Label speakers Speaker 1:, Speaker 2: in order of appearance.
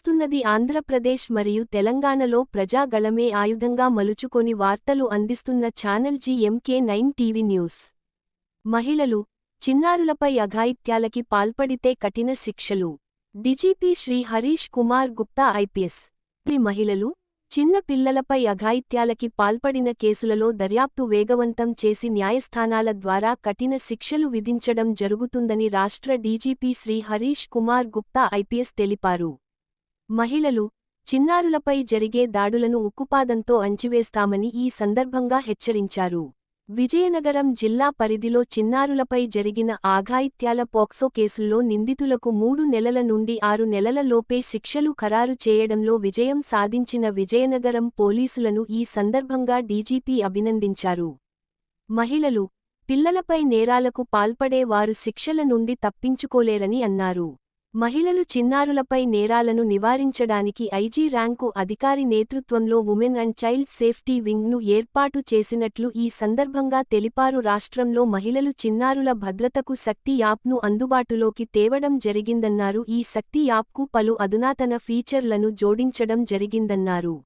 Speaker 1: వింటున్నది ఆంధ్రప్రదేశ్ మరియు తెలంగాణలో ప్రజాగళమే ఆయుధంగా మలుచుకొని వార్తలు అందిస్తున్న channel GMK nine TV news. మహిళలు చిన్నారులపై అఘాయిత్యాలకి పాల్పడితే కఠిన శిక్షలు. DGP Shri Harish Kumar Gupta IPS. మహిళలు చిన్న పిల్లలపై అఘాయిత్యాలకి పాల్పడిన కేసులలో దర్యాప్తు వేగవంతం చేసి న్యాయస్థానాల ద్వారా కఠిన శిక్షలు విధించడం జరుగుతుందని రాష్ట్ర డీజీపీ శ్రీ హరీష్ కుమార్ గుప్తా ఐపీఎస్ తెలిపారు. మహిళలు చిన్నారులపై జరిగే దాడులను ఉక్కుపాదంతో అంచివేస్తామని ఈ సందర్భంగా హెచ్చరించారు. విజయనగరం జిల్లా పరిధిలో చిన్నారులపై జరిగిన ఆఘాయిత్యాల పోక్సో కేసుల్లో నిందితులకు మూడు నెలల నుండి ఆరు నెలల లోపే శిక్షలు ఖరారు చేయడంలో విజయం సాధించిన విజయనగరం పోలీసులను ఈ సందర్భంగా డీజీపీ అభినందించారు. మహిళలు పిల్లలపై నేరాలకు పాల్పడే వారు శిక్షల నుండి తప్పించుకోలేరని అన్నారు. మహిళలు చిన్నారులపై నేరాలను నివారించడానికి ఐజీ ర్యాంకు అధికారి నేతృత్వంలో ఉమెన్ అండ్ చైల్డ్ సేఫ్టీ వింగ్ను ఏర్పాటు చేసినట్లు ఈ సందర్భంగా తెలిపారు. రాష్ట్రంలో మహిళలు చిన్నారుల భద్రతకు శక్తి యాప్ను అందుబాటులోకి తేవడం జరిగిందన్నారు. ఈ శక్తి యాప్కు పలు అధునాతన ఫీచర్లను జోడించడం జరిగిందన్నారు.